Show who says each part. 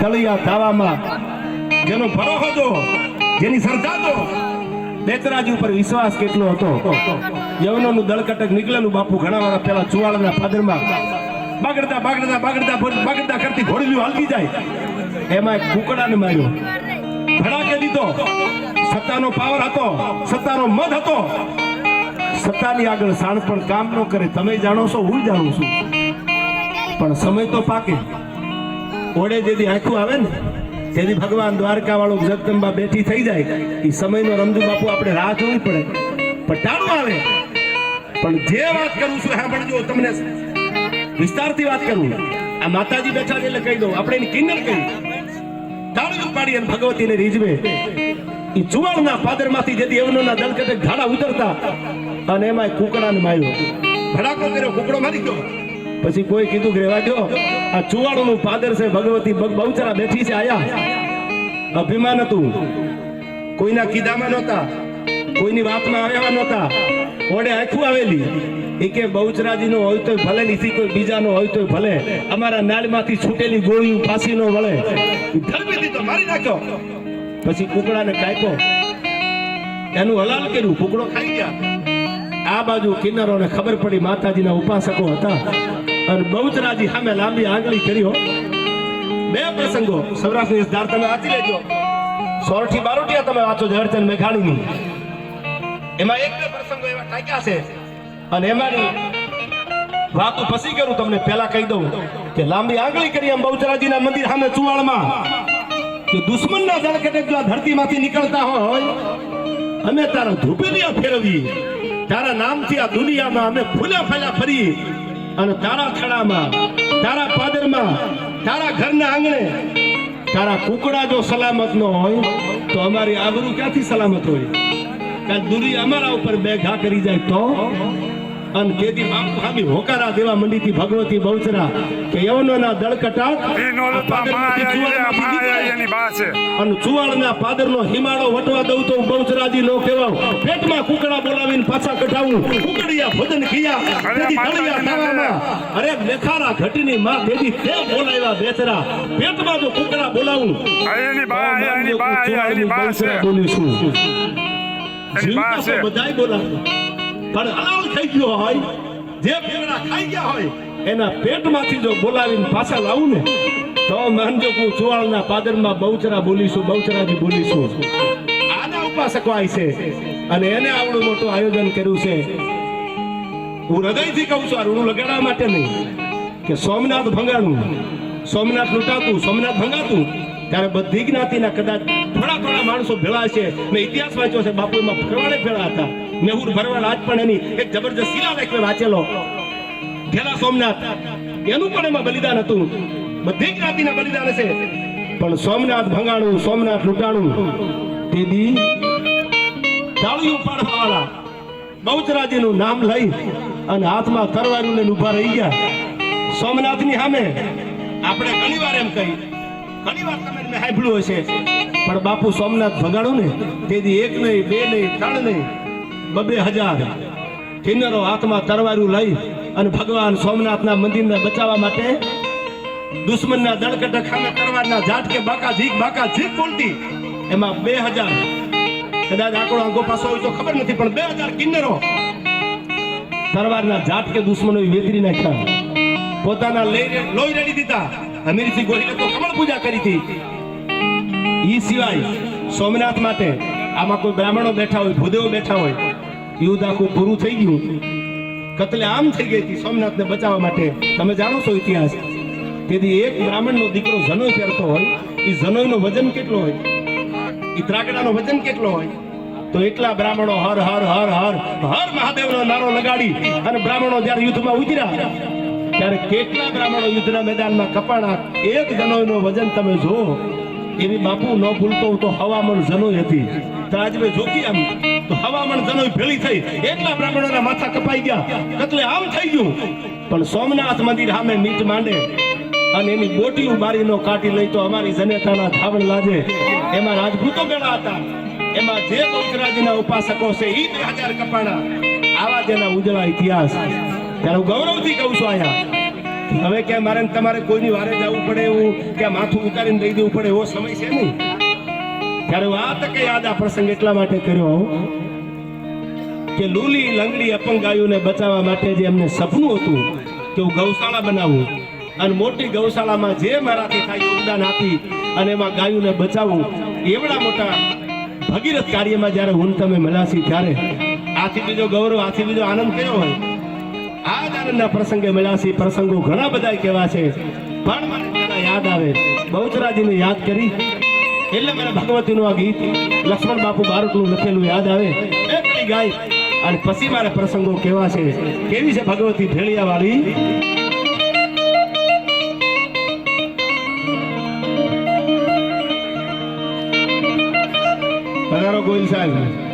Speaker 1: તળિયા ધાવામાં જેનો ભરો હતો, જેની હતો બેચરાજી ઉપર વિશ્વાસ કેટલો હતો? યવનોનું દળકટક નીકળેલું બાપુ ઘણા વાર પહેલા ચુવાડાના ફાદરમાં બગડતા બગડતા બગડતા બગડતા કરતી ઘોડીલું હલકી જાય. એમાં એક કુકડાને માર્યો. ભડાકે દીધો. સત્તાનો પાવર હતો, સત્તાનો મત હતો. સત્તાની આગળ સાણ પણ કામ ન કરે. તમે જાણો છો, હું જાણું છું. પણ સમય તો પાકે. ઓડે જેથી આંખું આવે ને, જેથી ભગવાન દ્વારકા વાળો જગદંબા બેઠી થઈ જાય એ સમયનો રમજુ બાપુ આપણે રાહ જોવી પડે. પણ ટાણું આવે. પણ જે વાત કરું છું, સાંભળજો, તમને વિસ્તારથી વાત કરું. આ માતાજી બેઠા એટલે કહી દઉં, આપણે એની કિન્નર કહી તાળી પાડી અને ભગવતીને રીઝવે. એ જુવાળના પાદરમાંથી જેથી દેવનોના દલકટે ઘાડા ઉતરતા અને એમાં કુકડાને માર્યો. ભડાકો કર્યો, કુકડો મારી ગયો. પછી કોઈ કીધું કે રેવા દો આ ચુવાડોનું પાદર છે, ભગવતી બહુચરા બેઠી છે આયા. અભિમાન હતું. કોઈના કીધામાં નહોતા. કોઈની વાતમાં આવ્યા નહોતા. ઓડે આખું આવેલી. એ કે બહુચરાજી નો હોય તોય ભલે નીથી કોઈ બીજાનો હોય તોય ભલે. અમારા નાળમાંથી છૂટેલી ગોળી પાસી નો વળે. ધરબી દીધો મારી પછી કુકડાને કાપ્યો. એનું હલાલ કર્યું. કુકડો ખાઈ ગયા. આ બાજુ કિન્નરોને ખબર પડી માતાજીના ઉપાસકો હતા. અને બહુચરાજી સામે લાંબી આંગળી કરી હો. બે પ્રસંગો સૌરાષ્ટ્રની ધાર તમે વાંચી લેજો. સોરઠી બારોટિયા તમે વાંચો ઝડચંદ મેઘાણીની. એમાં એક બે પ્રસંગો એવા ટાંક્યા છે. અને એમાંની વાતું ફસી ગયું તમને પહેલા કહી દઉં કે લાંબી આંગળી કરી એમ બહુચરાજીના મંદિર સામે ચુવાળમાં કે દુશ્મનના દળકટક જો આ ધરતીમાંથી નીકળતા હોય, અમે તારા ધૂપેલિયા ફેરવી તારા નામથી આ દુનિયામાં અમે ફૂલ્યા ફેલા ફરી અને તારા ખડામાં, તારા પાદરમાં, તારા ઘરના આંગણે, તારા કુકડા જો સલામત ન હોય, તો અમારી આબરૂ ક્યાંથી સલામત હોય? દુનિયા અમારા ઉપર બે ઘા કરી જાય તો? અને તેથી બાપુ ખાલી હોકારા દેવા મંડીથી ભગવતી બહુચરા કે યવનોના દળકટાટ
Speaker 2: ઈનો
Speaker 1: આ
Speaker 2: લતા
Speaker 1: પાદરમાંથી
Speaker 2: માયા
Speaker 1: જુવારમાંથી
Speaker 2: માયા
Speaker 1: નીકળે.
Speaker 2: એની બા છે
Speaker 1: અને ચુવાડના પાદરનો હિમાળો વટવા દઉં તો બહુચરાજી નો કહેવાવ પેટમાં કુકડા બોલાવીને પાછા કઢાવું. કુકડિયા ભજન ખિયા તેથી તળિયા તારામાં અરે લેખારા ઘટીની માં તેથી તે બોલાવ્યા બેચરા. પેટમાં જો કુકડા બોલાવું.
Speaker 2: એની બા એની બા એની બા છે.
Speaker 1: બોલીશું જીવતા બધાય બોલાવે. પણ હલાલ થઈ ગયો હોય, જે ફેવડા ખાઈ ગયા હોય, એના પેટમાંથી જો બોલાવીને પાછા લાવું ને, તો માનજો હું ચુવાળના પાદરમાં બહુચરા બોલીશું બહુચરાજી બોલીશું. આના ઉપાસકો આય છે. અને એને આવડું મોટું આયોજન કર્યું છે. હું હૃદયથી કહું છું, આ રૂડું લગાડવા માટે નહીં, કે સોમનાથ ભંગાણું. સોમનાથ લૂંટાતું, સોમનાથ ભંગાતું, ત્યારે બધી જ્ઞાતિના કદાચ થોડા માણસો ભેળા છે. મેં ઇતિહાસ વાંચ્યો છે. બાપુ એમાં ભરવાડે ભેળા હતા. મેહુર ભરવાડ આજ પણ એની એક જબરજસ્ત શિલાલેખ મેં વાંચેલો. ઘેલા સોમનાથ. એનું પણ એમાં બલિદાન હતું. બધી જ્ઞાતિના બલિદાન છે પણ સોમનાથ ભંગાણું, સોમનાથ લૂંટાણું. તે દી તાળીઓ વાળા બહુચરાજીનું નામ લઈ અને હાથમાં તરવારું ને ઊભા રહી ગયા. સોમનાથની સામે આપણે ઘણીવાર એમ કહી ઘણીવાર તમે મેં સાંભળ્યું હશે. પણ બાપુ સોમનાથ ભગાડો ને, તેથી એક નહીં, બે નહીં, ત્રણ નહીં, બબે હજાર. કિન્નરો હાથમાં તરવારું લઈ અને ભગવાન સોમનાથના મંદિરને બચાવવા માટે દુશ્મનના દળકટક ખાના તરવારના ઝાટકે બાકા ઝીક બાકા ઝીક બોલતી એમાં બે હજાર. કદાચ આંકડો આંકો પાસો હોય તો ખબર નથી, પણ બે હજાર કિન્નરો તરવારના ઝાટકે દુશ્મનો વેતરી નાખ્યા. પોતાના લઈ- લોહી રેડી દીધા. અમીરસિંહ ગોહિલે તો કમળ પૂજા કરી હતી. એ સિવાય સોમનાથ માટે આમાં કોઈ બ્રાહ્મણો બેઠા હોય, ભૂદેવો બેઠા હોય, યુદ્ધ આખું પૂરું થઈ ગયું. કતલે આમ થઈ ગઈ હતી સોમનાથને બચાવવા માટે. તમે જાણો છો ઇતિહાસ? તેથી એક બ્રાહ્મણનો દીકરો જનોય પહેરતો હોય એ જનોયનો વજન કેટલો હોય? એ ત્રાગડાનો વજન કેટલો હોય? તો એટલા બ્રાહ્મણો હર હર હર હર હર મહાદેવનો નારો લગાડી અને બ્રાહ્મણો જ્યારે યુદ્ધમાં ઉતર્યા ત્યારે કેટલા બ્રાહ્મણો યુદ્ધના મેદાનમાં કપાણા, એક જનોયનો વજન તમે જુઓ, એવી બાપુ ન ભૂલતો તો હવામણ જનોય હતી. તો આજે મેં જોકી આમ, તો હવામણ જનોય ભેળી થઈ. એટલા બ્રાહ્મણોના માથા કપાઈ ગયા. એટલે આમ થઈ ગયું. પણ સોમનાથ મંદિર સામે મીટ માંડે અને એની બોટીઓ બારીનો કાઢી લઈ તો અમારી જનેતાના ધાવણ લાજે. એમાં રાજપૂતો બેડા હતા. એમાં જે બહુચરાજીના ઉપાસકો છે એ બે હજાર કપાણા. આવા તેના ઉજળા ઇતિહાસ. ત્યારે હું ગૌરવથી કહું છું અહીંયા, હવે ક્યાં મારે તમારે કોઈની વારે જવું પડે એવું, ક્યાં માથું ઉતારીને દઈ દેવું પડે એવો સમય છે નહીં. ત્યારે હું આ તકે યાદ આ પ્રસંગ એટલા માટે કર્યો કે લૂલી લંગડી અપંગ ગાયોને બચાવવા માટે જે એમને સપનું હતું કે હું ગૌશાળા બનાવું અને મોટી ગૌશાળામાં જે મારાથી થાય યોગદાન આપી અને એમાં ગાયોને બચાવું, એવડા મોટા ભગીરથ કાર્યમાં જ્યારે હું તમે મળ્યા ત્યારે આથી બીજો ગૌરવ, આથી બીજો આનંદ કયો હોય. આ આનંદના પ્રસંગે મળ્યા પ્રસંગો ઘણા બધા કેવા છે. પણ યાદ આવે. બહુચરાજીને યાદ કરી. એટલે મને ભગવતીનું આ ગીત લક્ષ્મણ બાપુ બારકનું લખેલું યાદ આવે. ગાય. અને પછી મારા પ્રસંગો કેવા છે. કેવી છે ભગવતી ભેળિયા વાળી ગોહિલ સાહેબ.